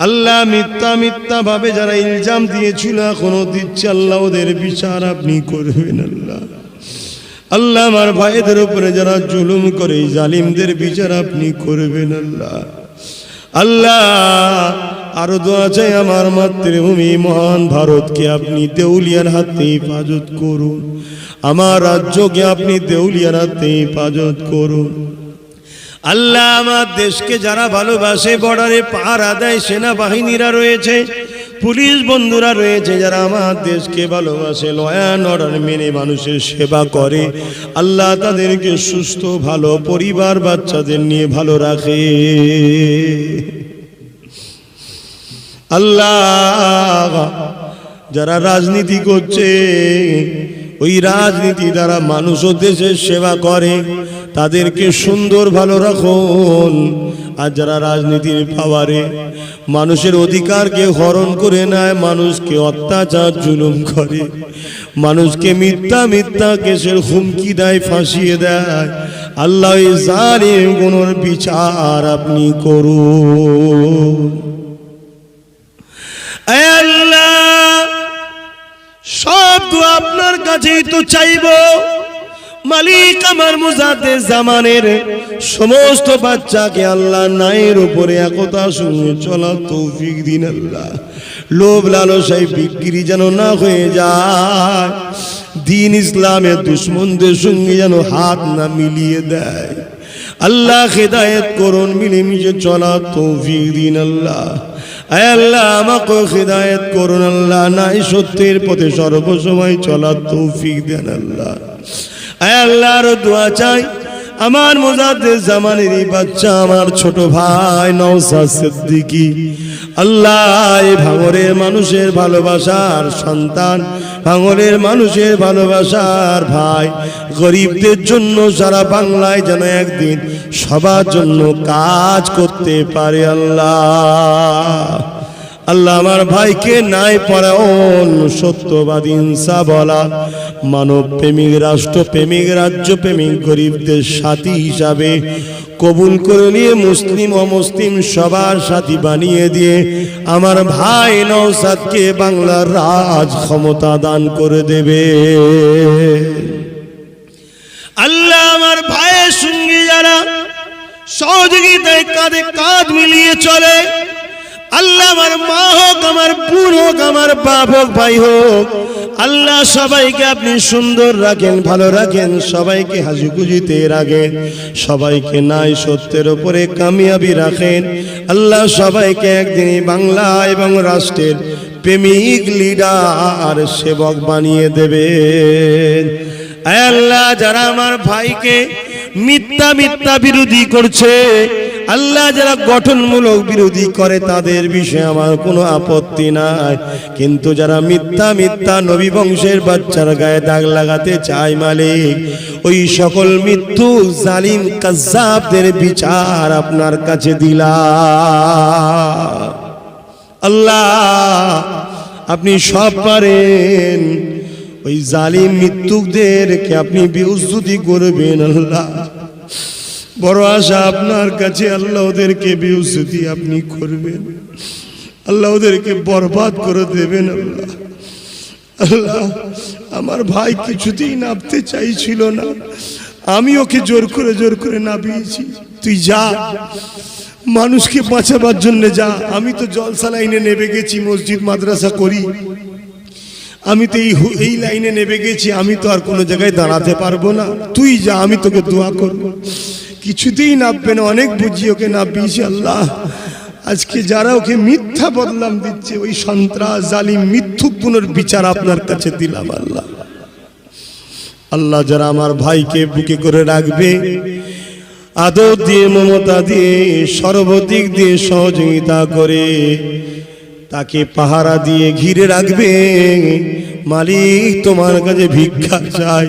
আল্লাহ মিথ্যা মিথ্যা ভাবে যারা ইলজাম দিয়েছিল, এখনও দিচ্ছে আল্লাহ ওদের বিচার, আপনি করবেন আল্লাহ। আল্লাহ আমার ভাইদের উপরে যারা জুলুম করে জালিমদের বিচার আপনি করবেন আল্লাহ। আল্লাহ, আরও দোয়া চাই আমার মাতৃভূমি, মহান ভারতকে আপনি দেউলিয়ার হাতে হেফাজত করুন। আমার রাজ্যকে আপনি দেউলিয়ার হাতে হেফাজত করুন। আল্লাহ আমার দেশকে যারা ভালোবাসে, বর্ডারে পাহারা দেয়, সেনাবাহিনীরা রয়েছে, পুলিশ বন্ধুরা রয়েছে যারা আমার দেশকে ভালোবাসে লয়ান অর্ডার মেনে মানুষের সেবা করে। আল্লাহ তাদেরকে সুস্থ, ভালো পরিবার, বাচ্চাদের নিয়ে ভালো রাখে। আল্লাহ যারা রাজনীতি করছে, ওই রাজনীতি দ্বারা মানুষ ও দেশের সেবা করে। তাদেরকে সুন্দর ভালো রাখুন। আর যারা রাজনীতির পাওয়ারে মানুষের অধিকারকে হরণ করে নেয়, মানুষকে অত্যাচার, জুলুম করে, মানুষকে মিথ্যা মিথ্যা কেসের হুমকি দেয় ফাঁসিয়ে দেয়। আল্লাহ গুণর বিচার আপনি করুন। আল্লাহ, সব আপনার কাছেই তো চাইব। মালিক আমার মুজাতে জামানের সমস্ত বাচ্চাকে আল্লাহ নায়ের উপরে একতা শুনে চলা তৌফিক দিন আল্লাহ। লোভ লালসাই বিক্রি যেন না হয়ে যায়, দিন ইসলামের দুশ্মনদের সঙ্গে যেন হাত না মিলিয়ে দেয়। আল্লাহ হেদায়েত করুন, মিলেমিশে চলা তৌফিক দিন আল্লাহ। আল্লাহ আমাকে হেদায়েত করুন আল্লাহ, নাই সত্যের পথে সর্বসময় চলা তৌফিক দেন আল্লাহ। আল্লাহর দোয়া চাই। আমার মোজাদের জামানের বাচ্চা, আমার ছোট ভাই নওসা সিদ্দিকি। আল্লাহ ভাঙরের মানুষের ভালোবাসার সন্তান, ভাঙরের মানুষের ভালোবাসার ভাই। গরিবদের জন্য সারা বাংলায় যেন একদিন সবার জন্য কাজ করতে পারে আল্লাহ। আল্লাহ আমার ভাইকে নাই পরায়ণ, সত্যবাদী ইনসা বলা মানব প্রেমিক রাষ্ট্রপ্রেমিক, রাজ্যপ্রেমিক, গরিবদের সাথী হিসাবে কবুল করে নিয়ে মুসলিম অমুসলিম সবার সাথী বানিয়ে দিয়ে আমার ভাই নৌসাদকে বাংলার রাজ ক্ষমতা দান করে দেবে। আল্লাহ আমার ভাইয়ের সঙ্গে যারা সহযোগিতায় কাঁধে কাঁধ মিলিয়ে চলে আল্লাহ আমার মা হোক, আমার বোন হোক, আমার বাপ হোক, ভাই হোক, আল্লাহ সবাইকে আপনি সুন্দর রাখেন, ভালো রাখেন, সবাইকে হাসি খুশিতে রাখেন, সবাইকে নাই সত্যের উপরে কামিয়াবি রাখেন। আল্লাহ সবাইকে একদিন বাংলা এবং রাষ্ট্রের প্রেমিক লিডার, সেবক বানিয়ে আয় আল্লাহ, যারা আমার ভাইকে মিথ্যা মিথ্যা বিরোধী করছে আল্লাহ যারা গঠনমূলক বিরোধী করে, তাদের বিষয়ে আমার কোনো আপত্তি নাই। কিন্তু যারা মিথ্যা মিথ্যা নবী বংশের বাচ্চার গায়ে দাগ লাগাতে চায় মালিক, ওই সকল মৃত্যু জালিম কাজাবদের বিচার আপনার কাছে দিলা আল্লাহ, আপনি সব পারেন। ওই জালিম মৃত্যুকদেরকে আপনি বিউস্তুতি করবেন, আল্লাহ। বড় আশা আপনার কাছে আল্লাহ ওদেরকে বিউস্তুতি আপনি করবেন। আল্লাহ ওদেরকে বরবাদ করে দেবেন আল্লাহ। আল্লাহ, আমার ভাই কিছুতেই নামতে চাইছিল না। আমি ওকে জোর করে জোর করে নামিয়েছি। তুই যা, মানুষকে বাঁচাবার জন্য যা। আমি তো জলসা লাইনে নেবে গেছি, মসজিদ, মাদ্রাসা করি। আমি তো এই এই লাইনে নেবে গেছি, আমি তো আর কোনো জায়গায় দাঁড়াতে পারব না। তুই যা, আমি তোকে দোয়া করব। কিছুতেই নামবে না, অনেক বুঝি ওকে নামিয়েছি আল্লাহ আজকে যারা ওকে মিথ্যা বদলাম দিচ্ছে, ওই সন্ত্রাস, জালিম মিথ্যু পুনর বিচার আপনার কাছে দিলাম আল্লাহ। আল্লাহ যারা আমার ভাইকে বুকে করে রাখবে, আদর দিয়ে, মমতা দিয়ে, সর্বদিক দিয়ে সহযোগিতা করে, তাকে পাহারা দিয়ে ঘিরে রাখবে। মালিক তোমার কাছে ভিক্ষা চাই।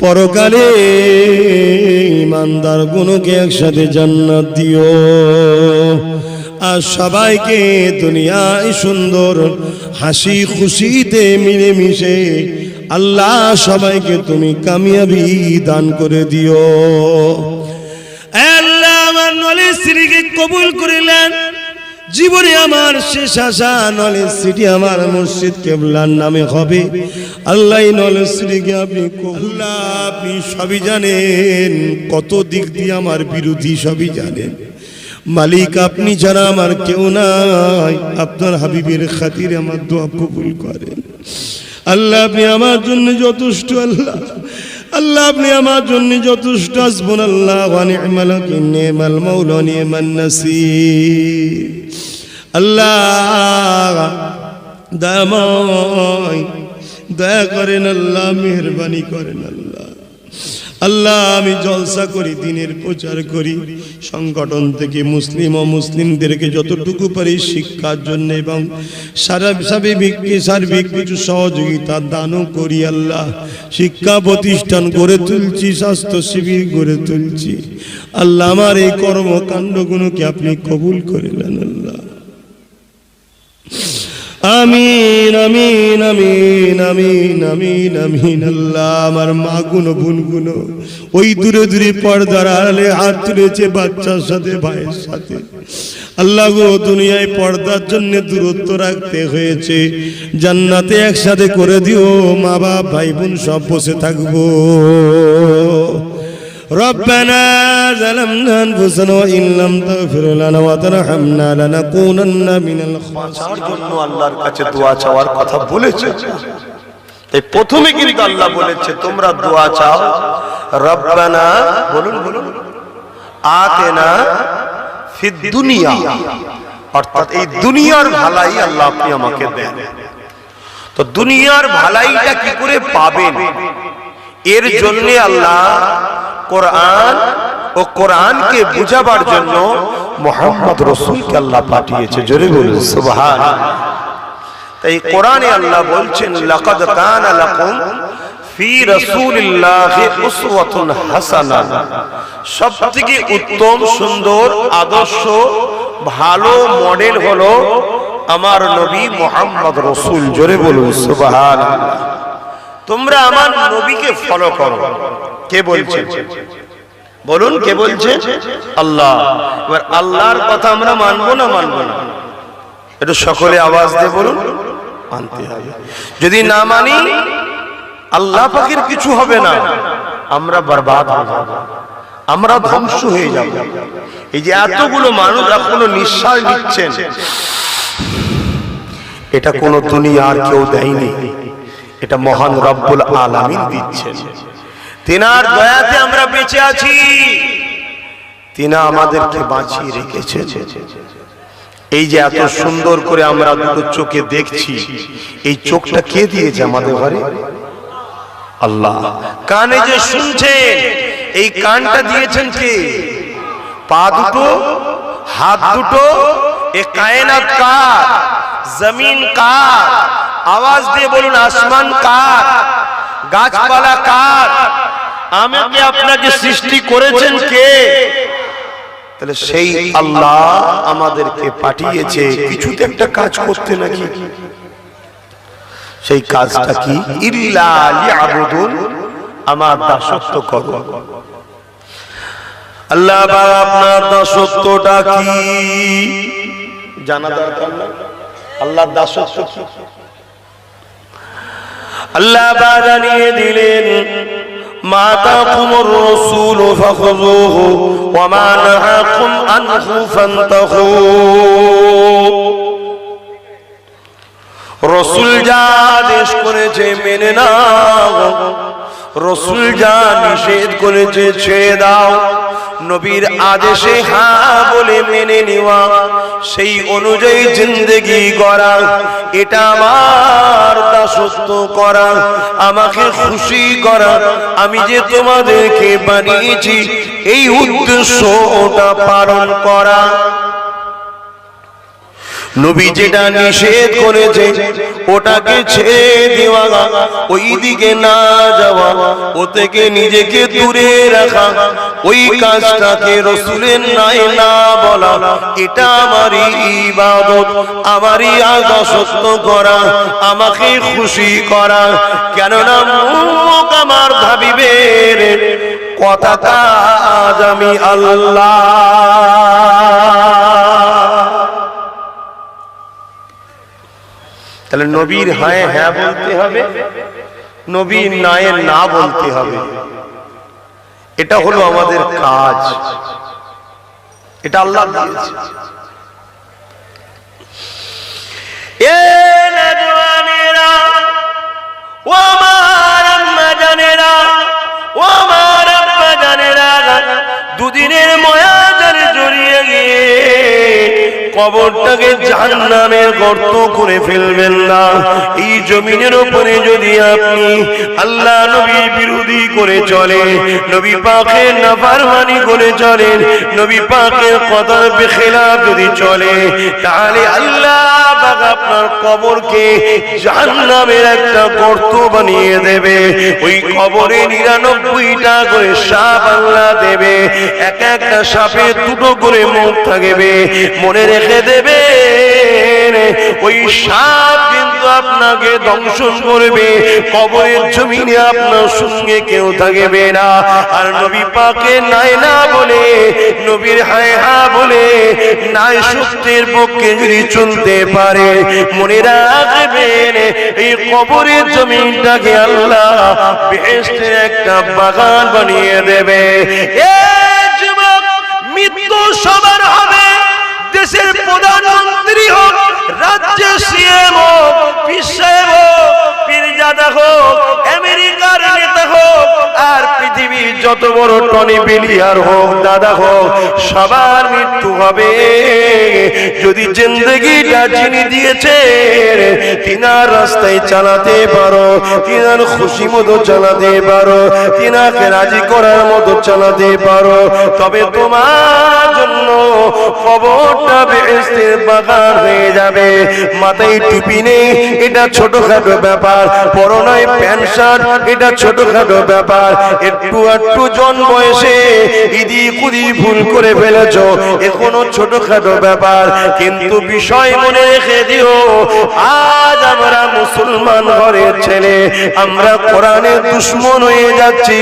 পরকালে ইমানদার গুণকে একসাথে জান্নাত দিও। আর সবাইকে দুনিয়ায় সুন্দর হাসি খুশিতে মিলেমিশে আল্লাহ সবাইকে তুমি কামিয়াবি দান করে দিও। আল্লাহ আমার নলের স্ত্রীকে কবুল করিলেন। জীবনে আমার শেষ আশা নলেজ সিটি আমার মসজিদ কেবলার নামে হবে। আল্লাহ নলেজ সিটিকে আপনি আল্লাহ আপনি সবই জানেন। কত দিক দিয়ে আমার বিরোধী সবই জানেন। মালিক আপনি ছাড়া আমার কেউ নাই। আপনার হাবিবের খাতিরে আমার দোয়া কবুল করেন। আল্লাহ আপনি আমার জন্য যথেষ্ট, আল্লাহ। আল্লাহ, আপনি আমার জন্য যথেষ্ট আসবেন। আল্লাহ নি'মাল নি'মাল মৌল নি'মান নাসির। আল্লাহ দয়াময় দয়া করেন আল্লাহ, মেহরবানি করেন আল্লাহ। আল্লাহ, আমি জলসা করি, দিনের প্রচার করি। সংগঠন থেকে মুসলিম ও মুসলিমদেরকে যতটুকু পারি শিক্ষার জন্য এবং সারা সার্বিক সার্বিক কিছু সহযোগিতা দানও করি আল্লাহ। শিক্ষা প্রতিষ্ঠান গড়ে তুলছি, স্বাস্থ্য শিবির গড়ে তুলছি। আল্লাহ, আমার এই কর্মকাণ্ডগুলোকে আপনি কবুল করে নেন আল্লাহ। আমিন আমিন আমিন আমিন আমিন আমিন। আল্লাহ আমার মা গুনো বোন গুনো ওই দূরে দূরে পর্দার আড়ালে হাত তুলেছে বাচ্চার সাথে, ভাইয়ের সাথে। আল্লাহ গো, দুনিয়ায় পর্দার জন্য দূরত্ব রাখতে হয়েছে। জান্নাতে একসাথে করে দিও মা বাপ ভাই বোন সব বসে থাকব। ربنا ظلمنا انفسنا وان لم تغفر لنا وترحمنا لنكونن من الخاسرين বাঁচার জন্য আল্লাহর কাছে দোয়া চাওয়ার কথা বলেছে এই প্রথমে কিন্তু আল্লাহ বলেছে তোমরা দোয়া চাও রব্বানা বলুন বলুন আতেনা ফিদ দুনিয়া অর্থাৎ এই দুনিয়ার ভালাই আল্লাহ আপনি আমাকে দেন তো দুনিয়ার ভালাইটা কি করে পাবেন এর জন্য আল্লাহ কোরআন ও কোরআনকে বুঝাবার জন্য মোহাম্মদ রসুলকে আল্লাহ পাঠিয়েছে। জোরে বলুন, সুবহান। তাই কোরআনে আল্লাহ বলছেন, লাকাদ কানা লাকুম ফি রাসূলিল্লাহি উসওয়াতুন হাসানা সবথেকে উত্তম, সুন্দর, আদর্শ, ভালো মডেল হলো আমার নবী মোহাম্মদ রসুল। জোরে বলুন সুবহানাল্লাহ তোমরা আমার নবীকে ফলো করো। কে বলছে? বলুন, কে বলছে? আল্লাহ। এবার আল্লাহর কথা আমরা মানবো না মানবো না? একটু সকলে আওয়াজ দিয়ে বলুন, মানতে হবে। যদি না মানি, আল্লাহ পাখির কিছু হবে না। আমরা বরবাদ হয়ে যাব আমরা ধ্বংস হয়ে যাব। এই যে এতগুলো মানুষ এখনও নিঃশ্বাস নিচ্ছেন। এটা কোনো কোন আর কেউ দেয়নি। এটা মহান রব্বুল আলামিন দিচ্ছেন। তিনার দয়াতে আমরা বেঁচে আছি। তিনা আমাদেরকে বাঁচিয়ে রেখেছে এই যে এত সুন্দর করে আমরা দুটো চোখে দেখছি, এই চোখটা কে দিয়েছে আমাদের ঘরে? আল্লাহ। কানে যে শুনছেন, এই কানটা দিয়েছেন কে? পা দুটো, হাত দুটো, এ কায়নাত কার, জমিন কার আওয়াজ দিয়ে বলুন, আসমান কার? গাছপালা কার? আমাকে আপনাকে সৃষ্টি করেছেন কে? তাহলে সেই আল্লাহ আমাদেরকে পাঠিয়েছে। কিছুতে একটা কাজ করতে নাকি? সেই কাজটা কি? ইল্লা লিয়াবুদুন, আমার দাসত্ব করো। আল্লাহ বাবা আপনার দাসত্বটা কি? জানা দরকার না দাসত্ব আল্লাহ জানিয়ে দিলেন, মা তাকুমুর রাসূল রসুল যা আদেশ করেছে মেনে নাও, রসুল যা নিষেধ করেছে ছেড়ে দাও। নবীর আদেশে হা বলে মেনে নেওয়া। সেই অনুযায়ী জিন্দেগি করা এটা আমার দাসত্ব করা, আমাকে খুশি করা। আমি যে তোমাদেরকে বানিয়েছি, এই উদ্দেশ্য ওটা পালন করা। নবী যেটা নিষেধ করেছে ওটাকে ছেড়ে দেওয়া ওই দিকে না যাওয়া ও থেকে নিজেকে দূরে রাখা ওই কাজটাকে রসুলের নাই না বলা এটা আমারই ইবাদত আমারই আদাসত্ব করা আমাকে খুশি করা। কেননা মুখ আমার ভাবিবে রে, কথা কাজ আমি আল্লাহ তাহলে নবীর হায় হ্যাঁ বলতে হবে নবীর নায়ে না বলতে হবে। এটা হলো আমাদের কাজ। এটা আল্লাহ দিয়েছে। এ নজওয়ানেরা, দুদিনের ময়াজারে জড়িয়ে গিয়ে কবরটাকে জাহান্নামের গর্ত করে ফেলবেন না। এই জমিনের উপরে যদি আপনি আল্লাহ নবীর বিরোধী করে চলে নবী পাকের নাফরমানি করে চলেন, নবী পাকের কদর বেখেলা যদি চলে, তাহলে আল্লাহ আপনার কবরকে জাহান্নামের একটা গর্ত বানিয়ে দেবে। ওই কবরে নিরানব্বইটা করে সাপ আল্লাহ দেবে, এক একটা সাপে দুটো করে মুখ থাকবে। মনে রেখে দেবে ওই সাপ কিন্তু আপনাকে দংশন করবে, কবরের জমিনে আপনার সঙ্গে কেউ থাকবে না। আর নবী পাকে নাই না বলে, নবীর হায় হা বলে, নাই সত্যের পক্ষে যদি চলতে পারে, মনে রাখবেন, এই কবরের জমিনটাকে আল্লাহ বেহেস্টের একটা বাগান বানিয়ে দেবে। মৃত্যু সবার হবে। দেশের প্রধানমন্ত্রী হোক, রাজ্যের সিএম হোক, বিশ্বের হোক, পীরজাদা হোক, আমেরিকার নেতা হোক, আর পৃথিবীর যত বড় টনি বিলিয়ার হোক, দাদা হোক, সবার মৃত্যু হবে। যদি জিন্দগিটা যিনি দিয়েছেন, তিনার রাস্তায় চালাতে পারো, তিনার খুশি মতো চালাতে পারো, তিনাকে রাজি করার মতো চালাতে পারো, তবে তোমার জন্য খবরটা বেহেস্তের বাগান হয়ে যাবে। মাথায় টুপি নেই, এটা ছোটখাটো ব্যাপার। প্যান্ট শার্ট, এটা ছোটখাটো ব্যাপার। একটু একটু জন বয়সে ইদি কুদি ভুল করে ফেলেছ এখনও ছোটখাটো ব্যাপার। কিন্তু বিষয় মনে রেখে দিও, আজ আমরা মুসলমান ঘরের ছেলে। আমরা কোরআনের দুশ্মন হয়ে যাচ্ছি,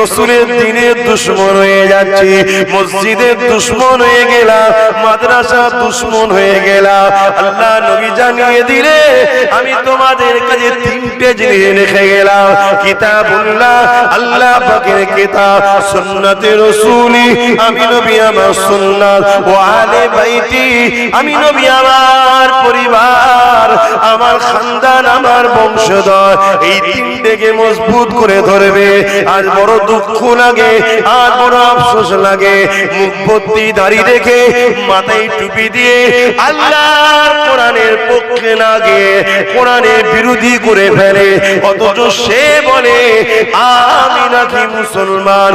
রসুলের দিনের দুশ্মন হয়ে যাচ্ছি, মসজিদের দুশ্মন হয়ে গেলাম মাদ্রাসা দুশ্মন হয়ে গেলা। আল্লাহ নবী জানিয়ে দিলে, আমি তোমাদের কাছে তিনটে জিনিস রেখে গেলাম। কিতাবুল্লাহ, আল্লাহ পাকের কিতাব সুন্নতে রসুলি, আমি নবী আমার সুন্নাত, ও আলে বাইতি, আমি নবী আমার পরিবার, আমার খানদান, আমার বংশধর, এই তিনটেকে মজবুত করে ধরবে। আজ বড় দুঃখ লাগে, আজ বড় আফসোস লাগে। মুখ ভর্তি দাড়ি রেখে মাথায় টুপি দিয়ে আল্লাহর কোরআনের পক্ষে লাগে কোরআনের বিরোধী করে ফেলে। অথচ সে বলে, আমি নাকি মুসলমান।